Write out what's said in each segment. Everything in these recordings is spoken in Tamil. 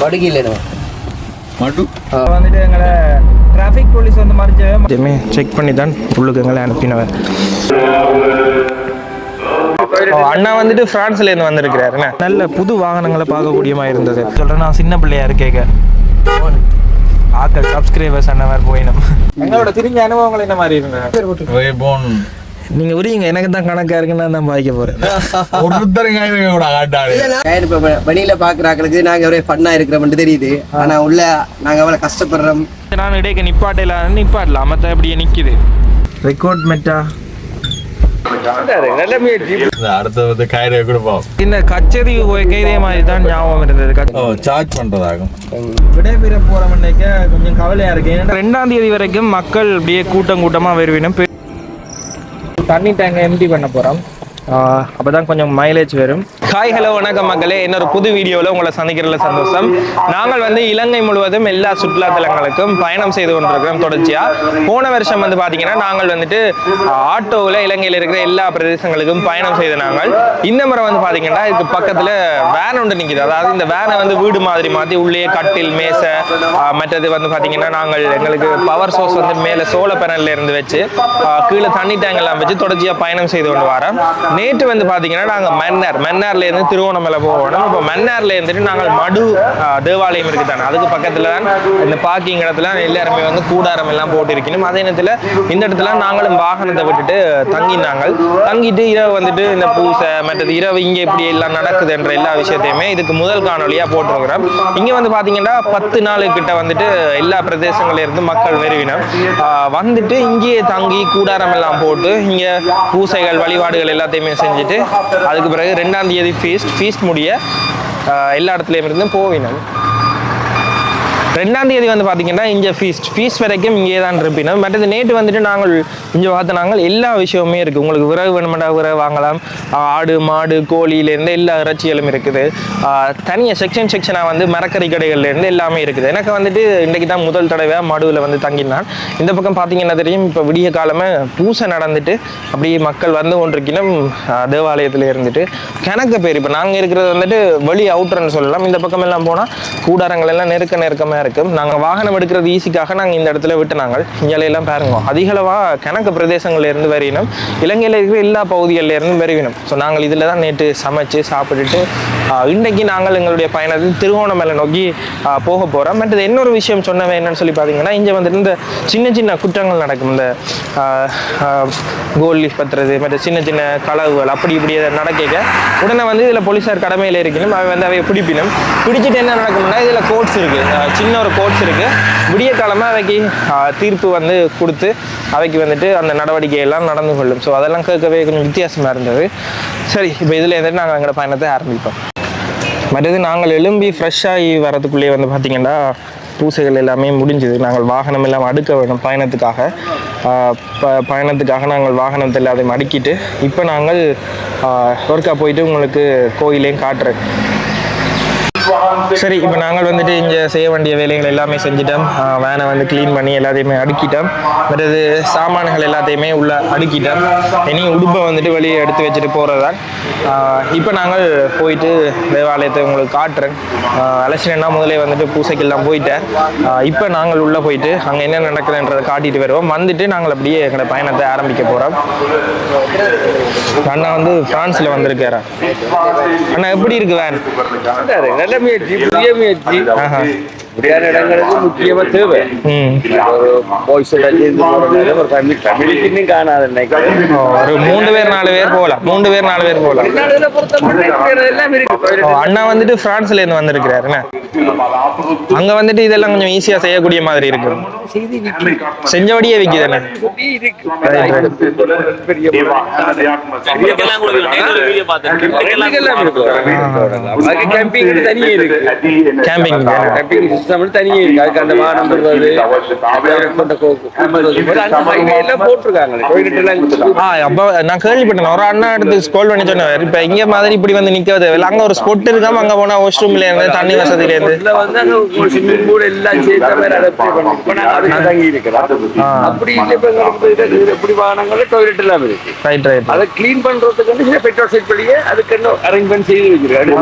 படுகையில் மடு. வந்துட்டு எங்களை டிராஃபிக் போலீஸ் வந்து மறிச்சவே எதுவுமே செக் பண்ணி தான் உள்ளுக்கு எங்களை அனுப்பினவர் அண்ணா வந்துட்டு பிரான்ஸ்ல இருந்து வந்திருக்கிறாரு நல்ல புது வாகனங்களை பார்க்கக்கூடிய மாதிரி இருந்தது. சொல்றேன் நான் சின்ன பிள்ளையா இருக்கேங்க ஆக்கள் சப்ஸ்கிரைபர்ஸ் அந்த மாதிரி போயிடும் எங்களோட திரும்பி அனுபவங்கள் என்ன மாதிரி இருந்தது? நீங்க உரியுங்க எனக்கு தான் கணக்கா இருக்குன்னு நான் பாய்க்க போறேன். வெளியில் பார்க்குறாங்களுக்கு நாங்கள் ஒரே ஃபன்னாக இருக்கிறோம்னு தெரியுது. ஆனால் உள்ள நாங்கள் அவ்வளோ கஷ்டப்படுறோம். நான் இடையே நிப்பாட்டையில நிப்பாட்டல. மத்த அப்படியே நிக்குது. ரெக்கார்ட் மெட்டா கொடுப்போம். இந்த கச்சேரி இதே மாதிரி தான் ஞாபகம் இருந்தது. ஓ சார்ஜ் பண்றதாகும். விடைபெற போற மண்டைக்க கொஞ்சம் கவலையா இருக்கு. ரெண்டாம் தேதி வரைக்கும் மக்கள் அப்படியே கூட்டம் கூட்டமா வருவினும். தண்ணி டேங்கை எம்டி பண்ண போறோம். அப்போ அப்பதான் கொஞ்சம் மைலேஜ் வரும். ஹாய் ஹலோ வணக்கம் மக்களே. இன்னொரு புது வீடியோவில் உங்களை சந்திக்கிறதுல சந்தோஷம். நாங்கள் வந்து இலங்கை முழுவதும் எல்லா சுற்றுலா தலங்களுக்கும் பயணம் செய்து கொண்டிருக்கிறோம் தொடர்ச்சியா. போன வருஷம் வந்து பாத்தீங்கன்னா நாங்கள் வந்துட்டு ஆட்டோவில் இலங்கையில் இருக்கிற எல்லா பிரதேசங்களுக்கும் பயணம் செய்த நாங்கள். இந்த முறை வந்து பாத்தீங்கன்னா இதுக்கு பக்கத்துல வேன் ஒன்று நிற்கிது அதாவது இந்த வேனை வந்து வீடு மாதிரி மாற்றி உள்ளே கட்டில் மேசை மற்றது வந்து பாத்தீங்கன்னா நாங்கள் எங்களுக்கு பவர் சோர்ஸ் வந்து மேலே சோல பேனல்ல இருந்து வச்சு கீழே தண்ணி டேங்க் எல்லாம் வச்சு தொடர்ச்சியா பயணம் செய்து கொண்டு வரோம். நேற்று வந்து பார்த்தீங்கன்னா நாங்கள் மன்னார் மன்னார்லேருந்து திருவோணமலை போகணும் இப்போ மன்னார்ல இருந்துட்டு நாங்கள் மடு தேவாலயம் இருக்குது தானே அதுக்கு பக்கத்தில் தான் இந்த பார்க்கிங் இடத்துல எல்லாருமே வந்து கூடாரம் எல்லாம் போட்டிருக்கணும். அதே நேரத்தில் இந்த இடத்துல நாங்களும் வாகனத்தை விட்டுட்டு தங்கினாங்க. தங்கிட்டு இரவு வந்துட்டு இந்த பூசை மற்றது இரவு இங்கே இப்படி எல்லாம் நடக்குதுன்ற எல்லா விஷயத்தையுமே இதுக்கு முதல் காணொலியாக போட்டிருக்கிறோம். இங்கே வந்து பார்த்தீங்கன்னா பத்து நாள் கிட்ட வந்துட்டு எல்லா பிரதேசங்கள்லேருந்து மக்கள் வருவினம் வந்துட்டு இங்கேயே தங்கி கூடாரம் எல்லாம் போட்டு இங்கே பூசைகள் வழிபாடுகள் எல்லாத்தையுமே செஞ்சுட்டு அதுக்கு பிறகு ரெண்டாம் தேதி ஃபீஸ்ட் ஃபீஸ்ட் முடிய எல்லா இடத்துலையும் இருந்தும் போவினம் ரெண்டாம் தேதி வந்து பார்த்தீங்கன்னா இங்கே ஃபீஸ்ட் ஃபீஸ் வரைக்கும் இங்கே தான் இருப்பினோம். மற்றது நேற்று வந்துட்டு நாங்கள் இங்கே பார்த்து நாங்கள் எல்லா விஷயமுமே இருக்குது உங்களுக்கு விறகு வேணுமெண்டா விறகு வாங்கலாம். ஆடு மாடு கோழியிலேருந்து எல்லா இறைச்சிகளும் இருக்குது. தனியாக செக்ஷன் செக்ஷனாக வந்து மரக்கறி கடைகள்லேருந்து எல்லாமே இருக்குது. எனக்கு வந்துட்டு இன்றைக்கி தான் முதல் தடவை மடுவில் வந்து தங்கினான். இந்த பக்கம் பார்த்தீங்கன்னா தெரியும் இப்போ விடிய காலமே பூசை நடந்துட்டு அப்படியே மக்கள் வந்து கொண்டிருக்கணும். தேவாலயத்தில் இருந்துட்டு. கணக்கு பேர் இப்போ நாங்கள் இருக்கிறது வந்துட்டு வெளி அவுட்டர்னு சொல்லலாம். இந்த பக்கம் எல்லாம் போனால் கூடாரங்கள் எல்லாம் நெருக்க நெருக்கமாக இருக்கும் நாங்கள் வாகனம் எடுக்கிறது ஈஸிக்காக நாங்கள் இந்த இடத்துல விட்டு நாங்கள் இங்கே பாருங்க. அதிகளவாக கணக்கு பிரதேசங்கள்லேருந்து வரையினோம் இலங்கையில் இருக்கிற எல்லா பகுதிகளில் இருந்து ஸோ நாங்கள் இதில் தான் நேற்று சமைச்சு சாப்பிட்டுட்டு இன்றைக்கு நாங்கள் எங்களுடைய பயணத்தில் திருவோணமலை நோக்கி போக போகிறோம் மற்றது இன்னொரு விஷயம் சொன்னவன் என்னன்னு சொல்லி பார்த்தீங்கன்னா இங்கே வந்துட்டு இந்த சின்ன சின்ன குற்றங்கள் நடக்கும் இந்த கோல் லீஃப் பத்துறது மற்ற சின்ன சின்ன களவுகள் அப்படி இப்படி அதை நடக்க உடனே வந்து இதில் போலீஸார் கடமையில் இருக்கணும் அவை வந்து அவை பிடிப்பினும். பிடிச்சிட்டு என்ன நடக்கும்னா இதில் கோட்ஸ் இருக்குது சின்ன ஒரு கோட்ஸ் இருக்குது விடிய காலமாக அவைக்கு தீர்ப்பு வந்து கொடுத்து அவைக்கு வந்துட்டு அந்த நடவடிக்கை எல்லாம் நடந்து கொள்ளும். ஸோ அதெல்லாம் கேட்கவே கொஞ்சம் வித்தியாசமாக இருந்தது. சரி இப்போ இதில் இருந்துட்டு நாங்கள் எங்களோட பயணத்தை ஆரம்பிப்போம். மற்றது நாங்கள் எழும்பி ஃப்ரெஷ்ஷாகி வரதுக்குள்ளேயே வந்து பார்த்திங்கன்னா பூசைகள் எல்லாமே முடிஞ்சுது. நாங்கள் வாகனம் எல்லாம் அடுக்க வேணும் பயணத்துக்காக. ப பயணத்துக்காக நாங்கள் வாகனத்தை எல்லாத்தையும் அடுக்கிட்டு இப்போ நாங்கள் ஒர்க்காக போயிட்டு உங்களுக்கு கோயிலையும் காட்டுறேன். சரி இப்போ நாங்கள் வந்துட்டு இங்கே செய்ய வேண்டிய வேலைகள் எல்லாமே செஞ்சுட்டோம். வேனை வந்து க்ளீன் பண்ணி எல்லாத்தையுமே அடுக்கிட்டோம். மற்றது சாமான்கள் எல்லாத்தையுமே உள்ள அடுக்கிட்டோம். இனி உடுப்பை வந்துட்டு வெளியே எடுத்து வச்சுட்டு போகிறதான் இப்போ நாங்கள் போயிட்டு தேவாலயத்தை உங்களுக்கு காட்டுறேன். அலசினா முதலே வந்துட்டு பூசைக்கெல்லாம் போயிட்டேன். இப்போ நாங்கள் உள்ளே போயிட்டு அங்கே என்ன நடக்குதுன்றதை காட்டிட்டு வருவோம். வந்துட்டு நாங்கள் அப்படியே எங்களோட பயணத்தை ஆரம்பிக்க போகிறோம் அண்ணா வந்து ஃப்ரான்ஸில் வந்திருக்காரா? அண்ணா எப்படி இருக்கு வேன் நல்ல मियाँ जी भैया मियाँ जी। हाँ हाँ। இப்படியான இடங்களுக்கு முக்கியமா தேவை. ம். ஒரு பாய்ஸ் ஒரு ஃபேமிலி ஃபேமிலிக்கு இன்னும் காணாது ஒரு மூணு பேர் நாலு பேர் போகலாம். மூணு பேர் நாலு பேர் போகலாம். அண்ணா வந்துட்டு பிரான்ஸ்ல இருந்து வந்திருக்கிறாருண்ணே அங்க வந்துட்டு இதெல்லாம் கொஞ்சம் ஈஸியா செய்யக்கூடிய மாதிரி இருக்கு. செஞ்சபடியே விக்குதுண்ணே கேம்பிங் தனியே இருக்கு. கேம்பிங் சிஸ்டம் தனியே இருக்கு. அதுக்கு அந்த போல அங்க highway எல்லாம் போட்டிருக்காங்க டொய்லெட் நான் கேள்விப்பட்டேன் ஒரு அண்ணா எடுத்து ஸ்கோல் பண்ணி சொன்னார் இப்போ இங்கே மாதிரி இப்படி வந்து நிற்க தேவையில்ல. அங்கே ஒரு ஸ்பொட் இருக்காம அங்கே போனால் வாஷ்ரூம்ல இருந்து தண்ணி வசதியில இருந்து. வந்து அங்க ஒரு swimming pool எல்லாம் சேர்த்த மாதிரி பண்ணி- தங்கி இருக்கிறோம். அப்படி இல்லை இப்ப எங்களுக்கு இது- இது எப்படி வாகனங்கள்ல toilet எல்லாம் இருக்கு. ரைட் ரைட் அதை கிளீன் பண்றதுக்கு வந்து சில பெட்ரோல் செட் பண்ணியே அதுக்கு என்ன அரேஞ்ச்மெண்ட் செய்து வச்சிருக்காங்க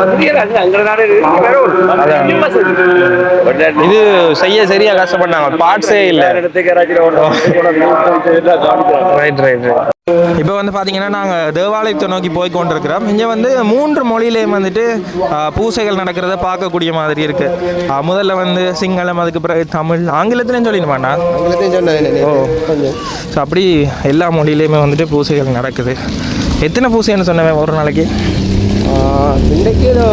வந்து அங்க நாடு இது செய்ய சரியா கஷ்டப்பட்டாங்க. பார்ட்ஸே இல்லை. ரைட் ரைட் இப்போ வந்து பார்த்தீங்கன்னா நாங்கள் தேவாலயத்தை நோக்கி போய் கொண்டிருக்கிறோம். இங்கே வந்து மூன்று மொழியிலையும் வந்துட்டு பூசைகள் நடக்கிறத பார்க்கக்கூடிய மாதிரி இருக்கு. முதல்ல வந்து சிங்களம் அதுக்கு பிறகு தமிழ் ஆங்கிலத்திலையும் சொல்லிடுமாண்ணா சொன்னேன் ஓ. ஸோ அப்படி எல்லா மொழியிலையுமே வந்துட்டு பூசைகள் நடக்குது. எத்தனை பூசைன்னு சொன்னவன் ஒரு நாளைக்கு? இன்றைக்கு ஏதோ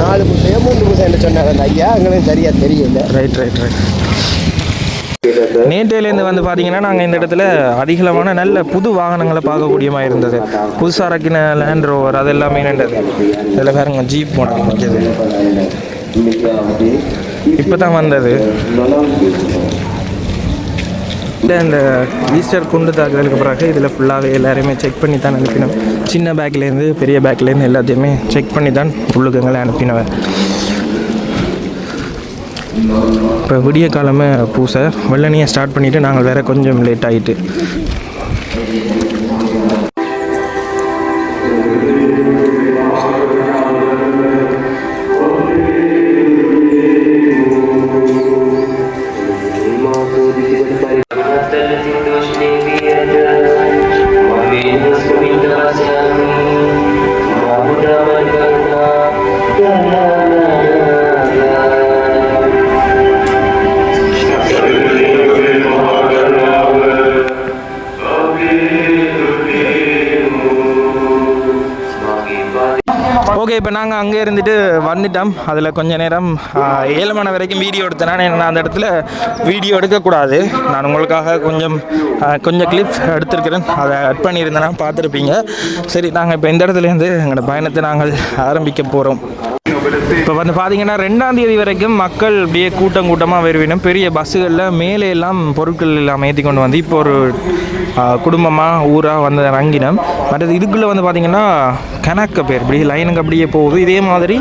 நாலு பூசையோ மூன்று பூசைன்னு சொன்னார் அந்த ஐயா. எங்களுக்கு சரியா தெரியல. ரைட் ரைட் ரைட் நேற்றையிலேருந்து வந்து பார்த்தீங்கன்னா நாங்கள் இந்த இடத்துல அதிகளவான நல்ல புது வாகனங்களை பார்க்கக்கூடிய மாதிரி இருந்தது. புதுசாக இறக்கின லேண்ட் ரோவர் அது எல்லாமே நின்றது இதில் பாருங்க ஜீப் போனது நிற்கிது இப்போ தான் வந்தது. இந்த ஈஸ்டர் குண்டு தாக்குதலுக்கு பிறகு இதில் ஃபுல்லாகவே எல்லாருமே செக் பண்ணி தான் அனுப்பினோம். சின்ன பேக்லேருந்து பெரிய பேக்லேருந்து எல்லாத்தையுமே செக் பண்ணி தான் உள்ளுக்கங்களை அனுப்பினவன் இப்போ விடிய காலமே பூசை. வெள்ளனியை ஸ்டார்ட் பண்ணிவிட்டு நாங்கள் வேறு கொஞ்சம் லேட் ஆகிட்டு இப்போ நாங்கள் அங்கே இருந்துட்டு வந்துட்டோம். அதில் கொஞ்ச நேரம் ஏழு மணி வரைக்கும் வீடியோ எடுத்தேன். நான் அந்த இடத்துல வீடியோ எடுக்கக்கூடாது. நான் உங்களுக்காக கொஞ்சம் கொஞ்சம் கிளிப் எடுத்திருக்கிறேன். அதை அட் பண்ணியிருந்தேன்னா பார்த்துருப்பீங்க. சரி நாங்கள் இப்போ இந்த இடத்துலேருந்து எங்களோட பயணத்தை நாங்கள் ஆரம்பிக்க போகிறோம். இப்போ வந்து பார்த்தீங்கன்னா ரெண்டாம் தேதி வரைக்கும் மக்கள் அப்படியே கூட்டம் கூட்டமாக வருவினும் பெரிய பஸ்ஸுகளில் மேலே எல்லாம் பொருட்கள் எல்லாம் ஏற்றி கொண்டு வந்து இப்போ ஒரு குடும்பமாக ஊராக வந்து இறங்கினோம். மற்றது இதுக்குள்ளே வந்து பார்த்தீங்கன்னா கணக்க பேர் இப்படி லைனுக்கு அப்படியே போகுது. இதே மாதிரி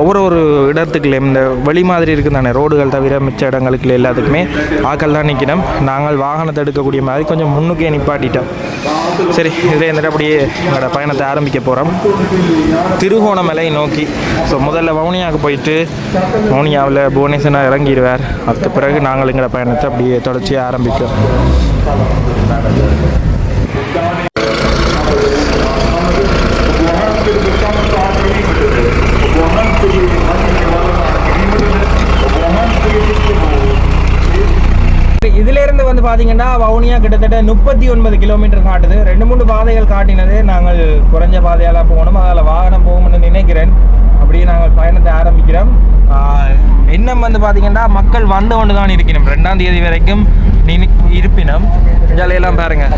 ஒவ்வொரு ஒரு இடத்துக்குள்ளே இந்த வழி மாதிரி இருக்குது தானே ரோடுகள் தவிர மிச்ச இடங்களுக்கு எல்லாத்துக்குமே ஆக்கள் தான் நிற்கணும் நாங்கள் வாகனத்தை எடுக்கக்கூடிய மாதிரி கொஞ்சம் முன்னுக்கே நிப்பாட்டிட்டோம். சரி இதே இருந்துட்டு அப்படியே எங்களோட பயணத்தை ஆரம்பிக்க போகிறோம் திருகோணமலை நோக்கி. ஸோ முதல்ல வவுனியாவுக்கு போயிட்டு வவுனியாவில் புவனேஸ்வரனாக இறங்கிடுவார். அதுக்கு பிறகு நாங்கள் எங்களோட பயணத்தை அப்படியே தொடர்ச்சியாக ஆரம்பிக்கும் இதிலிருந்து வந்து பார்த்தீங்கன்னா வவுனியா கிட்டத்தட்ட முப்பத்தி ஒன்பது கிலோமீட்டர் காட்டுது. ரெண்டு மூணு பாதைகள் காட்டினது. நாங்கள் குறைஞ்ச பாதையால் போகணும். அதில் வாகனம் போகணும்னு நினைக்கிறேன். அப்படியே நாங்கள் பயணத்தை ஆரம்பிக்கிறோம். இன்னும் வந்து பார்த்தீங்கன்னா மக்கள் வந்து கொண்டு தான் இருக்கணும். ரெண்டாம் தேதி வரைக்கும் நினை- இருப்பினும். ஜாலியெல்லாம் பாருங்கள்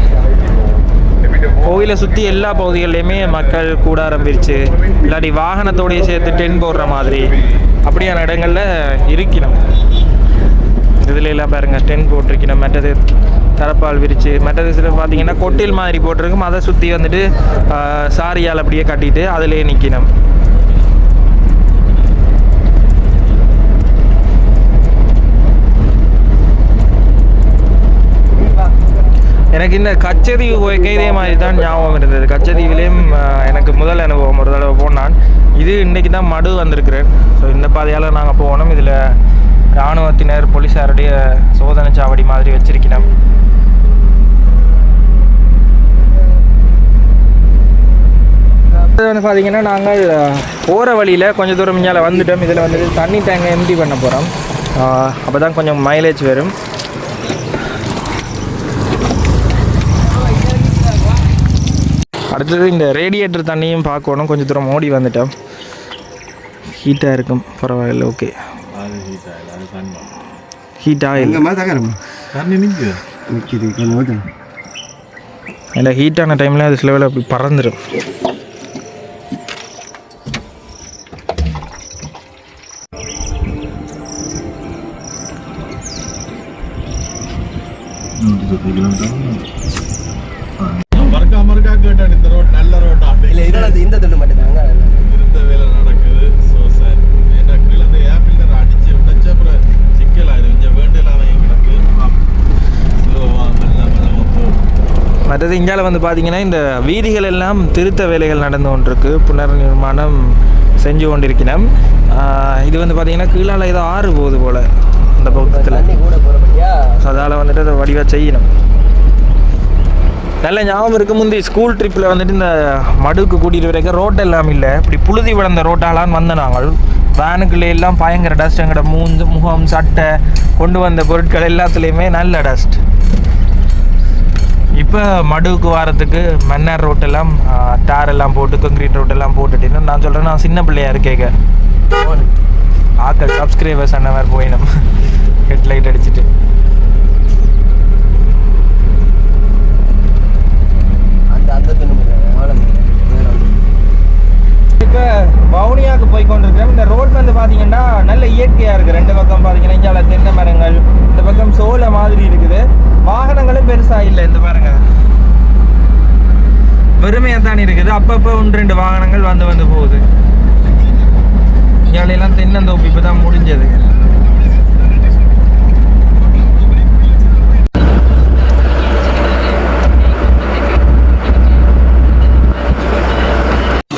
கோயிலை சுற்றி எல்லா பகுதிகள்லையுமே மக்கள் கூட ஆரம்பிச்சு இல்லாட்டி வாகனத்தோடய சேர்த்து டென் போடுற மாதிரி அப்படியான இடங்களில் இருக்கணும். இதுல எல்லாம் பாருங்க டென் போட்டிருக்கணும். மற்றது தரப்பால் விரிச்சு மற்றது சில பார்த்தீங்கன்னா கொட்டில் மாதிரி போட்டிருக்கும். அதை சுற்றி வந்துட்டு சாரியால் அப்படியே கட்டிட்டு அதிலே நிற்கணும் எனக்கு இந்த கச்சதீவு போய்க்க இதே மாதிரி தான் ஞாபகம் இருந்தது. கச்சதீவிலையும் எனக்கு முதல் அனுபவம் ஒரு தடவை போனான். இது இன்றைக்கி தான் மடு வந்திருக்கிறேன். ஸோ இந்த பாதையால் நாங்கள் போகணும். இதில் இராணுவத்தினர் போலீஸாருடைய சோதனை சாவடி மாதிரி வச்சிருக்கணும். வந்து பார்த்தீங்கன்னா நாங்கள் போகிற வழியில் கொஞ்சம் தூரம் இங்கே வந்துட்டோம். இதில் வந்துட்டு தண்ணி டேங்கை எம்டி பண்ண போகிறோம் அப்போ தான் கொஞ்சம் மைலேஜ் வரும். அடுத்தது இந்த ரேடியேட்டர் தண்ணியும் பார்க்கணும். கொஞ்சம் தூரம் ஓடி வந்துட்டோம் ஹீட்டாக இருக்கும். பரவாயில்ல ஓகே. ஹீட் ஹீட்டான டைமில் அது சில வேலை அப்படி பறந்துடும் Thank you. அடுத்தது இந்தியாவில் வந்து பார்த்தீங்கன்னா இந்த வீதிகள் எல்லாம் திருத்த வேலைகள் நடந்து கொண்டிருக்கு புனர் நிர்மாணம் செஞ்சு கொண்டிருக்கிறோம். இது வந்து பார்த்தீங்கன்னா கீழால ஏதோ ஆறு போகுது போல் அந்த பக்கத்தில். அதால் வந்துட்டு அதை வடிவாக செய்யணும். நல்ல ஞாபகம் இருக்கு. முந்தி ஸ்கூல் ட்ரிப்பில் வந்துட்டு இந்த மடுவுக்கு கூட்டிகிட்டு வரைக்கும் ரோட் எல்லாம் இல்லை. இப்படி புழுதி விழுந்த ரோட்டாலான்னு வந்த நாங்கள். வேனுக்குள்ளே எல்லாம் பயங்கர டஸ்ட் எங்கட மூஞ்சு முகம் சட்டை கொண்டு வந்த பொருட்கள் எல்லாத்துலேயுமே நல்ல டஸ்ட் இப்போ மடுவுக்கு வாரத்துக்கு மன்னார் ரோட்டெல்லாம் டார் எல்லாம் போட்டு கான்கிரீட் ரோட் எல்லாம் போட்டுட்டு நான் சொல்கிறேன் நான் சின்ன பிள்ளையா இருக்கேங்க. ஆக்கள் சப்ஸ்கிரைபர்ஸ் அந்த மாதிரி போயிடும் ஹெட்லைட் அடிச்சுட்டு. இப்போ வவுனியாவுக்கு போய் கொண்டிருக்கிறோம் இந்த ரோட் வந்து பார்த்தீங்கன்னா நல்ல இயற்கையாக இருக்குது ரெண்டு பக்கம் பார்த்தீங்கன்னா இஞ்சால தென்னை மரங்கள் இந்த பக்கம் சோலை மாதிரி இருக்குது. வாகனங்களும் பெருசாக இல்லை இந்த பாருங்க. வெறுமையாக தான் இருக்குது. அப்பப்போ ஒன்று ரெண்டு வாகனங்கள் வந்து வந்து போகுது. இங்காலையெல்லாம் தென்னந்தோப்பு இப்போ தான் முடிஞ்சது.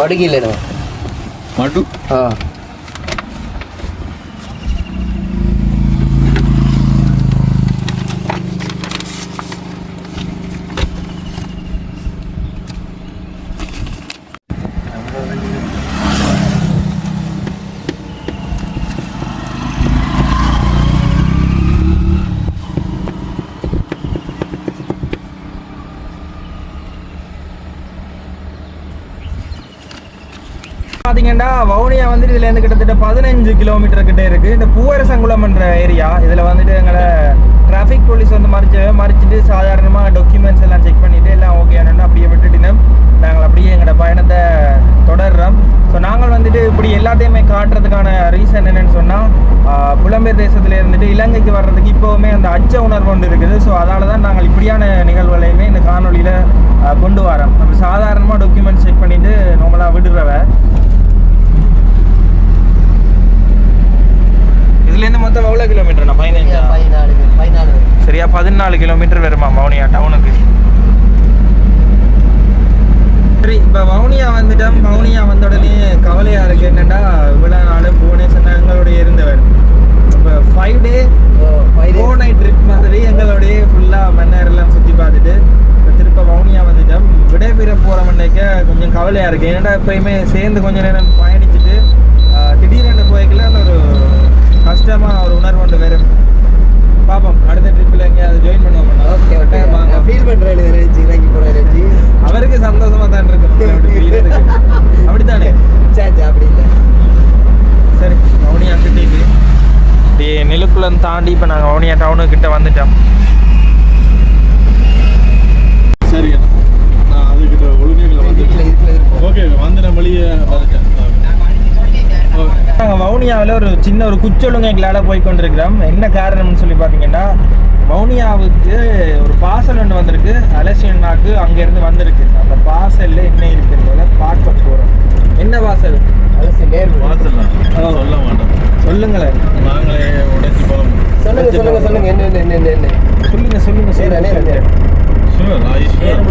மடுகு இல்லைண்ணா. மடு? ஆ. பார்த்தீங்கன்னா வவுனியா வந்துட்டு இதுலேருந்து கிட்டத்தட்ட பதினஞ்சு கிலோமீட்டர் கிட்டே இருக்குது இந்த பூவரசங்குளம்ன்ற ஏரியா இதில் வந்துட்டு எங்களை டிராஃபிக் போலீஸ் வந்து மறிச்சு மறிச்சிட்டு சாதாரணமாக டாக்குமெண்ட்ஸ் எல்லாம் செக் பண்ணிவிட்டு எல்லாம் ஓகே அப்படியே விட்டுட்டு நாங்கள் அப்படியே எங்களோட பயணத்தை தொடர்றோம். ஸோ நாங்கள் வந்துட்டு இப்படி எல்லாத்தையுமே காட்டுறதுக்கான ரீசன் என்னென்னு சொன்னால் புலம்பெயர் தேசத்தில் இருந்துட்டு இலங்கைக்கு வர்றதுக்கு இப்போவுமே அந்த அச்ச உணர்வு ஒன்று இருக்குது. ஸோ அதனால தான் நாங்கள் இப்படியான நிகழ்வுகளையுமே இந்த காணொலியில் கொண்டு வரோம். நம்ம சாதாரணமாக டாக்குமெண்ட்ஸ் செக் பண்ணிவிட்டு நம்மளாக விடுறவ இதுலேருந்து மொத்தம் எவ்வளோ கிலோமீட்டர்ண்ணா பதினஞ்சா பதினாலு சரியா பதினாலு கிலோமீட்டர் வருமா வவுனியா டவுனுக்கு சரி இப்போ வவுனியா வந்துட்டோம். வவுனியா வந்த உடனே கவலையாக இருக்குது என்னென்னா இவ்வளோ நாள் புவனேஸ்வரன் எங்களுடைய இருந்தவர். இப்போ five day four night trip மாதிரி எங்களுடைய ஃபுல்லாக மன்னர் எல்லாம் சுற்றி பார்த்துட்டு இப்போ திருப்ப வவுனியா வந்துட்டோம். விடைபெற போகிற மண்டைக்க கொஞ்சம் கவலையாக இருக்குது ஏன்னா எப்பயுமே சேர்ந்து கொஞ்ச நேரம் பயணிச்சுட்டு ஆஹ், திடீரென்று போய்க்கல அந்த ஒரு கஷ்டமாக ஒரு உணர்வு ஒன்று வரும் பார்ப்போம் அடுத்த ட்ரிப்பில் எங்கேயாவது ஜாயின் பண்ணுவோம் ஓகே ஓகே ஃபீல் பண்ணுறேன் இருந்துச்சு இறங்கி இருந்துச்சு அவருக்கு சந்தோஷமா தான் இருக்கு நம்மளை விட்டு பிரியறதுக்கு. அப்படித்தானே? சே அப்படி இல்லை. சரி வவுனியா கிட்டே அப்படியே நெலுக்குளம் தாண்டி இப்போ நாங்கள் வவுனியா டவுனு கிட்ட வந்துட்டோம். சரி நான் அதுக்கிட்ட இருப்போம். ஓகே வந்து ஓகே நாங்கள் வவுனியாவில் ஒரு சின்ன ஒரு குச்சொழுங்கைகளால் போய் கொண்டிருக்கிறோம். என்ன காரணம்னு சொல்லி பார்த்தீங்கன்னா வவுனியாவுக்கு ஒரு பார்சல் ஒன்று வந்திருக்கு. அலசியன்னாக்கு அங்கேருந்து வந்திருக்கு. அந்த பார்சலில் என்ன இருக்குன்றத பார்க்க போகிறோம் என்ன பார்சல் அலசி நேர் வாசல்லாம் சொல்ல மாட்டோம். சொல்லுங்களேன். நாங்களே உடைச்சு போவோம் சொல்லுங்க சொல்லுங்க சொல்லுங்க. என்ன என்ன என்ன என்ன? சொல்லுங்க சொல்லுங்க நேரா நேரா சொல்லுங்க நேரா ஷுவர் ஐ ஷுவர்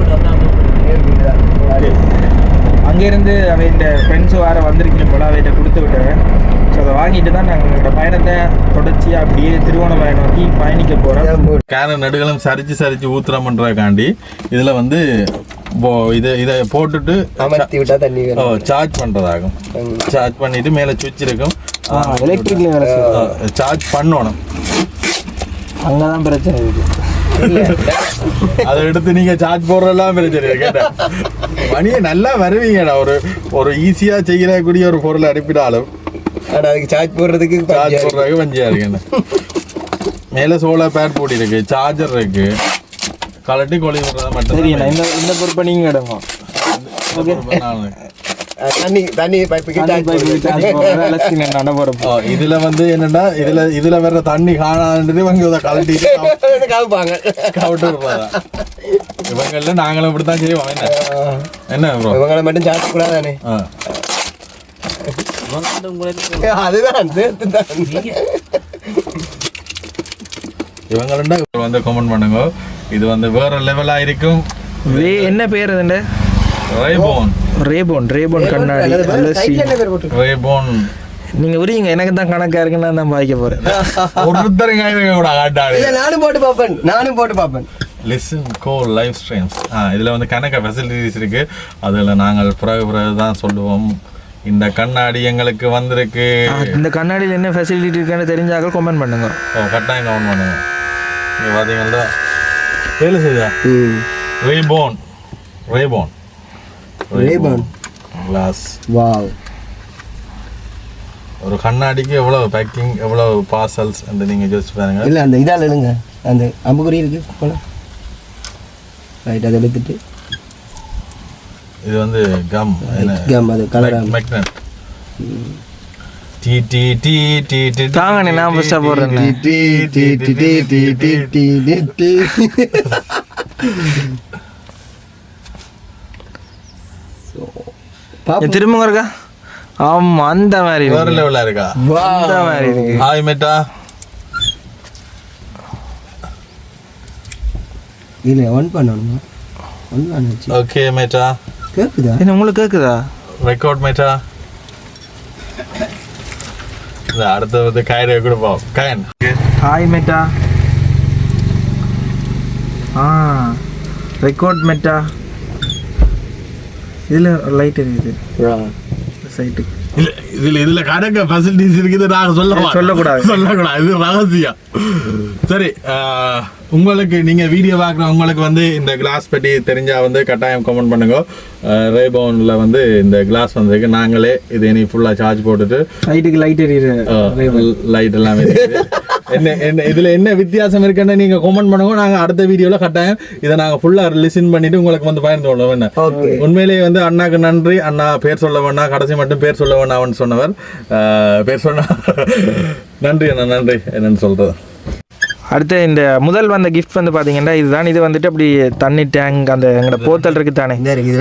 நேர் அப்படி. அங்கேருந்து அவன் இந்த ஃப்ரெண்ட்ஸ் வேற வந்திருக்கீங்க போல அவைகிட்ட கொடுத்து விட்டுறேன் ஸோ அதை வாங்கிட்டு தான் நாங்கள் எங்களோட பயணத்தை தொடர்ச்சியாக அப்படியே திருவோணமலை நோக்கி பயணிக்க போகிறோம். கேன நடுகளும் சரிச்சு சரிச்சு ஊத்துறோம்ன்றக்காண்டி இதுல வந்து போ- இதை இதை போட்டுட்டு அமர்த்தி விட்டா தண்ணி ஓ வரும் சார்ஜ் பண்றதாகும். சார்ஜ் பண்ணிட்டு மேல சுவிட்ச் இருக்கும். செய்யும் சார்ஜ் பண்ணணும். அங்கே தான் பிரச்சனை இருக்குது அதை எடுத்து நீங்க சார்ஜ் போடுறதெல்லாம் பிரச்சனை கேட்டா மணியை நல்லா வருவீங்கடா. ஒரு ஒரு ஈஸியா செய்யக்கூடிய ஒரு பொருளை அனுப்பினாலும். அதுக்கு சார்ஜ் போடுறதுக்கு சார்ஜ். போடுறதுக்கு வஞ்சியா இருக்கு மேல சோலார் பேட் போடி இருக்கு சார்ஜர் இருக்கு. கலட்டி கொழி விடுறத மட்டும் இந்த இந்த பொறுப்பை நீங்கள் எடுங்க. ஓகே அஹ், தண்ணி தண்ணி பைப்பு நட போறோம். ஓ, இதுல வந்து என்னன்னா இதுல இதுல வர்ற தண்ணி காணான்றது இவங்க கழட்டிட்டு காவுப்பாங்க. கவுட்டு இவங்கள நாங்களும் இப்படித்தான் செய்வோம். என்ன? என்ன ப்ரோ இவங்களை மட்டும் சாப்பிட கூடாதானே அதுதான் சேர்த்து தான் இவங்கள வந்து கமெண்ட் பண்ணுங்க. இது வந்து வேற லெவலா இருக்கும். வே என்ன பேர் அதுண்ட ரேபோன் ரேபோன் ரேபோன் கண்ணாடி ரேபோன். நீங்க உரியுங்க எனக்கு தான் கணக்கா இருக்குன்னு நான் தான் பாய்க்க போறேன் ஒருத்தருங்க கூட நானும் போட்டு பார்ப்பேன். நானும் போட்டு பார்ப்பேன். லிசன் கோ லைவ் ஸ்ட்ரீம்ஸ் ஆ இதில் வந்து கணக்க ஃபெசிலிட்டிஸ் இருக்கு. அதில் நாங்கள் பிறகு பிறகு தான் சொல்லுவோம். இந்த கண்ணாடி எங்களுக்கு வந்திருக்கு. இந்த கண்ணாடியில் என்ன ஃபெசிலிட்டி இருக்குன்னு தெரிஞ்சாக்கள் கமெண்ட் பண்ணுங்க. ஓ கட்டாயம் கவுண்ட் பண்ணுங்க. இங்கே பார்த்தீங்கன்னா வேலை செய்தா ரேபோன் ரேபோன் Ray-Ban. கிளாஸ் வாவ் ஒரு கண்ணாடிக்கு எவ்வளோ பேக்கிங் எவ்வளோ பார்சல்ஸ் அந்த நீங்கள் ஜஸ்ட் பாருங்க இல்ல அந்த இதால எழுங்க அந்த அம்புக்குறி இருக்கு போல ரைட் அதை எடுத்துட்டு இது வந்து கம் கம் அது கலரா மேக்னட் டி டி டி டி டி தாங்கண்ணே, நான் first ஆ போடுறேன். டி டி டி டி டி டி டி டி டி பாப்போம் திரும்ப இருக்கா? ஆமா அந்த மாதிரி வேற இருக்கு. லெவலாக இருக்கா? அந்த மாதிரி இருக்கு. ஹாய் மெட்டா இல்ல ஒன் பண்ணணுமா ஒன் பண்ணச்சு ஓகே மெட்டா கேக்குதா? என்ன உங்களுக்கு கேக்குதா? ரெக்கார்ட் மெட்டா அடுத்த வந்து காயிரை கொடுப்போம் காயன் ஹாய் மெட்டா ஆ ரெக்கார்ட் மெட்டா இதில் லைட் இருக்குது சைட்டு இல்ல இதுல இதுல கணக்க ஃபெசிலிட்டிஸ் இருக்குது நாங்க சொல்ல. சொல்லக்கூடாது. சொல்லக்கூடாது. இது ரகசியம். சரி உங்களுக்கு நீங்க வீடியோ பார்க்குற உங்களுக்கு வந்து இந்த கிளாஸ் பற்றி தெரிஞ்சா வந்து கட்டாயம் கமெண்ட் பண்ணுங்க. ரேபவுன்ல வந்து இந்த கிளாஸ் வந்திருக்கு. நாங்களே இது இனி ஃபுல்லா சார்ஜ் போட்டுட்டு சைட்டுக்கு லைட் எரியுது. லைட் எல்லாமே. என்ன என்ன இதுல என்ன வித்தியாசம் இருக்குன்னு நீங்க கமெண்ட் பண்ணுங்க. நாங்க அடுத்த வீடியோல கட்டாயம் இதை நாங்க ஃபுல்லா லிசன் பண்ணிட்டு உங்களுக்கு வந்து பகிர்ந்து கொள்வோம். என்ன? ஓகே. உண்மையிலேயே வந்து அண்ணாக்கு நன்றி. அண்ணா பேர் சொல்ல வேணாம். கடைசி மட்டும் பேர் சொல்ல வேணாம்னு சொன்னவர். பேர் சொன்ன நன்றி அண்ணா நன்றி. என்னன்னு சொல்றது? அடுத்து இந்த முதல் வந்த கிஃப்ட் வந்து பாத்தீங்கன்னா இதுதான். இது வந்துட்டு அப்படி தண்ணி டேங்க் அந்த எங்களோட போத்தல் இருக்கு தானே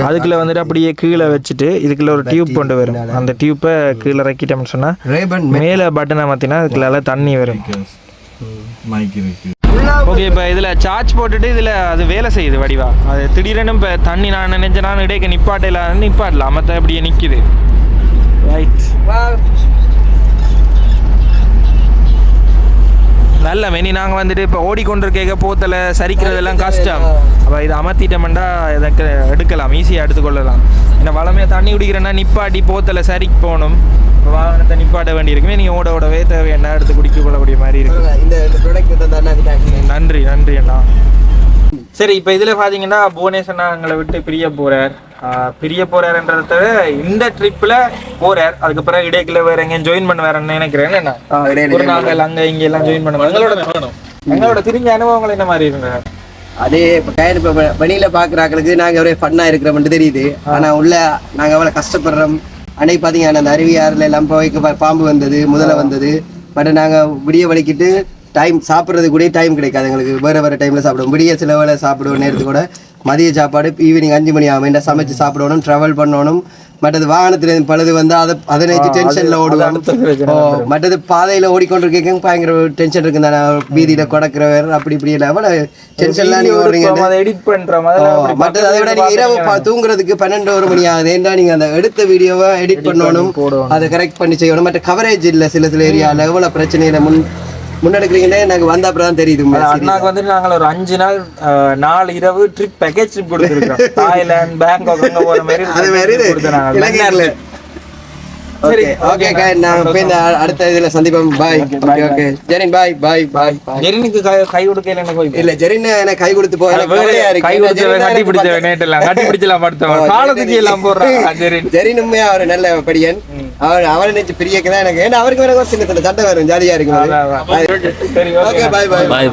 அதுக்குள்ள வந்துட்டு அப்படியே கீழே வச்சுட்டு இதுக்குள்ள ஒரு டியூப் கொண்டு வரும். அந்த டியூப்பை கீழே இறக்கிட்டோம்னு சொன்னா ரேபன் மேலே பட்டனை மாத்தினா அதுக்குள்ள தண்ணி வரும். ஓகே இப்போ இதில் சார்ஜ் போட்டுட்டு இதில் அது வேலை செய்யுது வடிவா. அது திடீரென்னு இப்போ தண்ணி நான் நினைச்சேன் நான் இடையே நிப்பாட்டல நிப்பாட்டல மற்ற அப்படியே நிற்கிது ரைட் நல்ல மெனி நாங்கள் வந்துட்டு இப்போ ஓடிக்கொண்டிருக்க போத்தலை சரிக்கிறதெல்லாம் கஷ்டம். அப்போ இதை அமர்த்திட்டோம்னா இதற்கு எடுக்கலாம் ஈஸியாக எடுத்துக்கொள்ளலாம். ஏன்னா வளமையாக தண்ணி குடிக்கிறேன்னா நிப்பாட்டி போத்தலை சரிக்கு போகணும். இப்போ வாகனத்தை நிப்பாட்ட வேண்டியிருக்குமே நீங்கள் ஓட ஓடவே தேவையான எடுத்து குடிக்க கொள்ளக்கூடிய மாதிரி இருக்கு. இந்த நன்றி நன்றி அண்ணா. சரி இப்போ இதில் பார்த்தீங்கன்னா புவனேஷ் அண்ணா எங்களை விட்டு பிரிய ஆஹ் பிரிய போறாருன்றத தவிர இந்த ட்ரிப்பில் போறார். அதுக்கு பிறகு இடைக்குள்ள வேற எங்கேயும் ஜாயின் பண்ணுவாருன்னு நினைக்கிறேன். என்ன? நாங்கள் அங்கே இங்கே எல்லாம் ஜாயின் பண்ணுவாங்க எங்களோட எங்களோட திரிஞ்ச அனுபவங்கள் என்ன மாதிரி இருங்க அதே இப்போ கயிறு இப்போ வெளியில பாக்குறாங்களுக்கு நாங்க ஒரே ஃபன்னா இருக்கிறோம்னு தெரியுது. ஆனா உள்ள நாங்க அவ்வளவு கஷ்டப்படுறோம். அன்னைக்கு பாத்தீங்கன்னா அந்த அருவியாறுல எல்லாம் போய்க்கு பா- பாம்பு வந்தது முதல்ல வந்தது. பட் நாங்க விடிய வலிக்கிட்டு டைம் சாப்பிட்றது கூட டைம் கிடைக்காது. எங்களுக்கு வேற வேற டைம்ல சாப்பிடுவோம். விடிய சில வேளை சாப்பிடுவோம். நேரத்துக்கு கூட மதிய சாப்பாடு ஈவினிங் அஞ்சு மணி ஆகும். என்ன சமைச்சு சாப்பிடணும் ட்ராவல் பண்ணணும். மற்றது வாகனத்துல பழுது வந்து அதை அதை நினைச்சு டென்ஷன்ல ஓடுவோம். மற்றது பாதையில ஓடிக்கொண்டிருக்க பயங்கர டென்ஷன் இருக்கு தானே வீதியில கொடக்கிறவர் அப்படி இப்படி இல்லை. எவ்வளவு டென்ஷன்லாம் நீங்க ஓடுறீங்க அதை எடிட் அப்படி மற்றது அதை விட நீங்க இரவு தூங்குறதுக்கு பன்னெண்டு ஒரு மணி ஆகுது. ஏன்டா நீங்க அந்த எடுத்த வீடியோவை எடிட் பண்ணணும்? அதை கரெக்ட் பண்ணி செய்யணும். மற்ற கவரேஜ் இல்ல சில சில ஏரியால எவ்வளவு பிரச்சனையில முன் முன்னெடுக்கிறீங்கன்னே எனக்கு வந்த அப்புறம் தான் தெரியுது. அண்ணாக்கு வந்துட்டு நாங்கள் ஒரு அஞ்சு நாள் நாலு இரவு ட்ரிப் பேக்கேஜ் ட்ரிப் கொடுத்துருக்கோம் தாய்லாந்து பேங்காக் போற மாதிரி அது மாதிரி. சரி ஓகே நான் அடுத்த இதுல சந்திப்போம். Bye okay okay Jerin bye bye bye ஜெரினுக்கு கை கை கொடுக்கல என்ன போய்? இல்ல ஜெரின் எனக்கு கை கொடுத்து போய். கை கொடுத்து கட்டி பிடிச்ச பக்கத்துல- நேட்டெல்லாம் கட்டி பிடிச்சலாம் படுத்தவன் காலத்துக்கு எல்லாம் போடுறான் ஜெரின் ஜெரின் உண்மையா அவர் நல்ல படியன். அவர் அவரை நினைச்சு பிரியக்கு தான் எனக்கு ஏன்னா அவருக்கு வேற சின்ன சின்ன சண்டை வரும். ஜாலியா இருக்கும் ஓகே. பாய் பாய் பாய்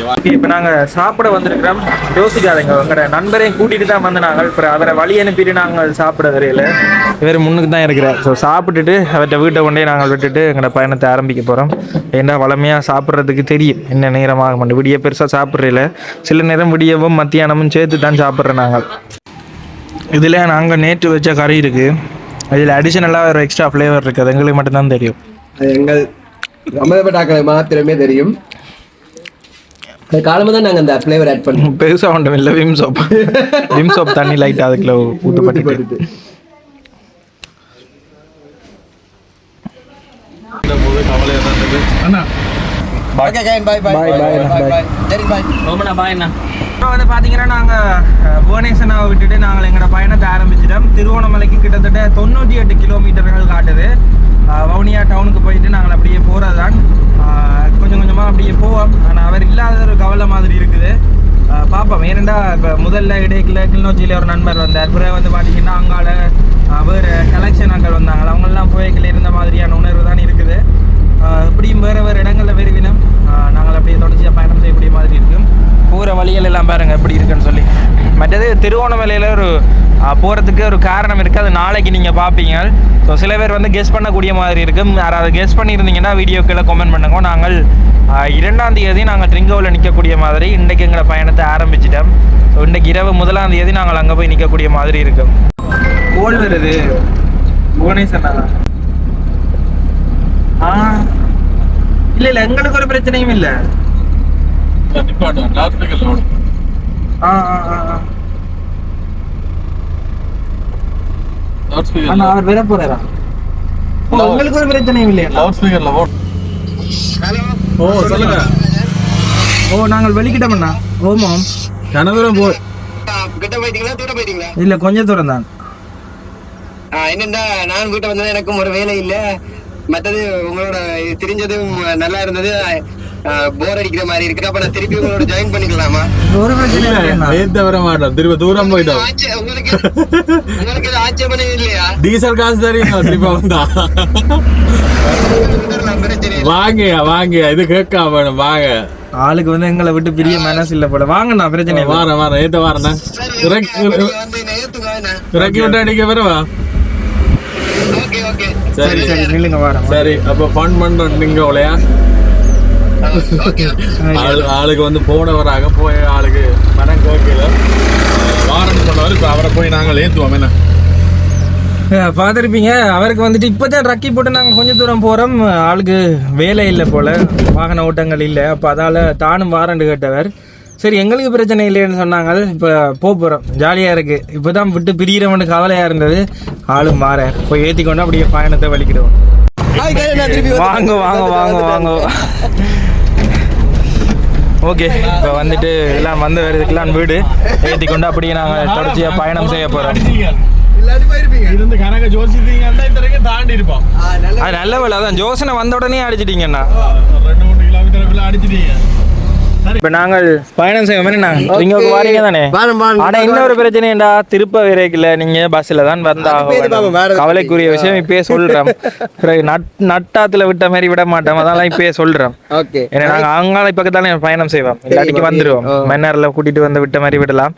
பாய் அண்ணா ஓகே. இப்போ நாங்கள் சாப்பிட வந்திருக்கிறோம். யோசிக்காதீங்க உங்களோட நண்பரையும் கூட்டிட்டு தான் வந்து நாங்கள் இப்போ அவரை வழி அனுப்பிட்டு நாங்கள் சாப்பிட வரையில. இவர் முன்னுக்கு தான் இருக்கிறார். ஸோ சாப்பிட்டுட்டு அவர்கிட்ட வீட்டை கொண்டே நாங்கள் விட்டுட்டு எங்களோட பயணத்தை ஆரம்பிக்க போகிறோம் ஏன்னா வளமையாக சாப்பிட்றதுக்கு தெரியும். என்ன நேரம் ஆக மாட்டேன். விடிய பெருசாக சாப்பிட்றதில்ல சில நேரம் விடியவும் மத்தியானமும் சேர்த்து தான் சாப்பிட்றோம் நாங்கள். இதில் நாங்கள் நேற்று வச்ச கறி இருக்குது இதில் அடிஷனலாக ஒரு எக்ஸ்ட்ரா ஃப்ளேவர் இருக்குது. அது எங்களுக்கு மட்டும்தான் தெரியும். எங்கள் மாத்திரமே தெரியும். அது காலமாக தான் நாங்கள் அந்த ஃப்ளேவர் ஆட் பண்ணோம். பெருசாக ஒன்றும் இல்லை விம் சோப் விம் சோப் தண்ணி லைட்டாக அதுக்குள்ள ஊற்றப்பட்டு வந்து பார்த்தீங்கன்னா நாங்கள் புவனேஸ்வரனாவை விட்டுட்டு நாங்கள் எங்களோட பயணத்தை ஆரம்பிச்சிட்டோம். திருவோணமலைக்கு கிட்டத்தட்ட தொண்ணூற்றி எட்டு கிலோமீட்டர்கள் காட்டுது. வவுனியா டவுனுக்கு போயிட்டு நாங்கள் அப்படியே போகிறதான் கொஞ்சம் கொஞ்சமாக அப்படியே போவோம். ஆனால் அவர் இல்லாத ஒரு கவலை மாதிரி இருக்குது. பார்ப்போம். ஏனெண்டா இப்போ முதல்ல இடைக்கில் கிளிநொச்சியில் ஒரு நண்பர் வந்தார். பிறகு வந்து பார்த்தீங்கன்னா அங்கால வேறு கலெக்ஷன் ஆட்கள் வந்தாங்க அவங்கெல்லாம் புயக்கில் இருந்த மாதிரியான உணர்வு தான் இருக்குது. இப்படியும் வேறு வேறு இடங்களில் விரும்பினோம் நாங்கள் அப்படியே தொடர்ச்சியாக பயணம் செய்யக்கூடிய மாதிரி இருக்கும். போகிற வழிகள் எல்லாம் பாருங்கள் எப்படி இருக்குது மற்றது திருவோணமலையில் ஒரு போகிறதுக்கு ஒரு காரணம் இருக்குது அது நாளைக்கு நீங்கள் பார்ப்பீங்க ஸோ சில பேர் வந்து கெஸ் பண்ணக்கூடிய மாதிரி இருக்கும் யாராவது கெஸ் பண்ணியிருந்தீங்கன்னா வீடியோக்குள்ள கமெண்ட் பண்ணுங்க. நாங்கள் இரண்டாம் தேதி நாங்கள் ட்ரிங்கோவில் நிற்கக்கூடிய மாதிரி இன்றைக்கு எங்களை பயணத்தை ஆரம்பிச்சிட்டோம். ஸோ இன்றைக்கு இரவு முதலாம் தேதி நாங்கள் அங்கே போய் நிற்கக்கூடிய மாதிரி இருக்கும் கோல் வருது புவனேஸ்வர் ஆ இல்ல இல்ல எங்களுக்கு ஒரு பிரச்சனையும் இல்ல. அவர் போறாரா? ஓ, உங்களுக்கு ஒரு பிரச்சனையும் இல்லையா லவுட் ஸ்பீக்கர்ல போட் ஓ சொல்லுங்க. ஓ நாங்கள் வெளிக்கிட்டோம்ண்ணா ஓமாம் போ. கிட்ட போயிட்டீங்களா? தூரம் போயிட்டீங்களா? இல்ல கொஞ்சம் தூரம் தான். என்னண்டா நான் வீட்டை வந்தா எனக்கும் ஒரு வேலை இல்ல. மத்தது உங்களோட இது தெரிஞ்சதும் நல்லா இருந்தது. போர் அடிக்கிற மாதிரி இருக்கு. அப்ப நான் திருப்பி உங்களோட ஜாயின் பண்ணிக்கலாமா? ஒரு பிரச்சனை வர மாட்டோம். திரும்ப தூரம் போயிட்டோம். உங்களுக்கு உங்களுக்கு இது ஆட்சேபணம் இல்லையா? டீசல் காசு தெரியும் திரும்ப வந்தா. நான் பிரச்சனை. வாங்கயா வாங்கயா இது கேட்காம வேணும். வாங்க. ஆளுக்கு வந்து எங்களை விட்டு பிரிய மனசு இல்ல போல. வாங்கண்ணா பிரச்சனை இல்லை. வாரேன் வாரேன். ஏத்த வாரேண்ணா. இறக்கி விட்டு அடிக்க வரவா? Okay okay. சரி. சரி நில்லுங்க வரேன் சரி அப்ப ஃபன் பண்றோம் நீங்க உலையா ஆளு ஆளுக்கு வந்து போன வராங்க போய் ஆளுக்கு மனம் கோக்கில வாரன்னு சொன்னவர் இப்ப அவரை போய் நாங்கள் ஏத்துவோம் என்ன? பார்த்திருப்பீங்க. அவருக்கு வந்துட்டு இப்போதான் ரக்கி போட்டு நாங்கள் கொஞ்சம் தூரம் போகிறோம் ஆளுக்கு வேலை இல்லை போல. வாகன ஓட்டங்கள் இல்லை. அப்போ அதால் தானும் வாரண்டு கேட்டவர். சரி எங்களுக்கு பிரச்சனை இல்லைன்னு சொன்னாங்க. இப்போ போக போகிறோம் ஜாலியாக இருக்குது இப்போ தான் விட்டு பிரிகிறவனுக்கு கவலையாக இருந்தது. ஆளும் மாற போய் ஏற்றி கொண்டு அப்படியே பயணத்தை வலிக்கிடுவோம். வாங்க வாங்க வாங்க வாங்க. ஓகே இப்போ வந்துட்டு எல்லாம் வந்து வருதுக்கெல்லாம் வீடு ஏற்றி கொண்டு அப்படியே நாங்கள் தொடர்ச்சியாக பயணம் செய்ய போகிறோம் இல்லாட்டி போயிருப்பீங்க இருந்து கணக்க ஜோசித்தீங்கன்னா இந்த வரைக்கும் தாண்டி இருப்போம். ஆ, நல்லா அது நல்ல வேலை அதான் ஜோசனை வந்த உடனே அடிச்சிட்டிங்கண்ணா ரெண்டு மூணு கிலோமீட்டருக்குள்ள அடிச்சிட்டீங்க. இப்ப நாங்கள் பயணம் செய்வோம். என்ன நீங்க வாரீங்க தானே? வாரம், வாரம். ஆனா இன்னொரு பிரச்சனைடா திருப்ப விரைக்கல நீங்க பஸ்ல தான் வந்தா அது பேரு பாப்போம், வேற எதுவும் கவலைக்குரிய விஷயம் இப்பயே சொல்றேன். பிறகு நட் நட்டாத்துல விட்ட மாதிரி விட மாட்டோம். அதெல்லாம் இப்பயே சொல்றேன். ஓகே. ஏன்னா நாங்க அங்கால பக்கத்தால பயணம் செய்வோம். இல்லாட்டிக்கு வந்துருவோம். மன்னரில் கூட்டிட்டு வந்து விட்ட மாதிரி விடலாம்.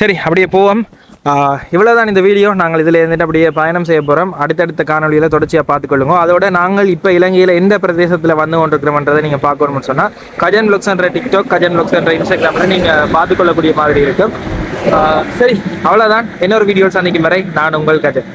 சரி அப்படியே போவோம். ஆஹ் இந்த வீடியோ. நாங்கள் இதில் இருந்துட்டு அப்படியே பயணம் செய்ய போகிறோம் அடுத்தடுத்த காணொலியில் தொடர்ச்சியாக பார்த்துக்கொள்ளுங்க. அதோட நாங்கள் இப்போ இலங்கையில் எந்த பிரதேசத்தில் வந்து கொண்டிருக்கிறோம்ன்றதை நீங்கள் பார்க்கணும்னு சொன்னால் கஜன் ப்ளக்ஸ் என்ற டிக்டாக் கஜன் ப்ளக்ஸ் என்ற இன்ஸ்டாகிராமில் நீங்கள் பார்த்துக்கொள்ளக்கூடிய மாதிரி இருக்கும். ஆஹ் சரி அவ்வளோதான் இன்னொரு வீடியோ சந்திக்கும் வரை நான் உங்கள் கஜன்.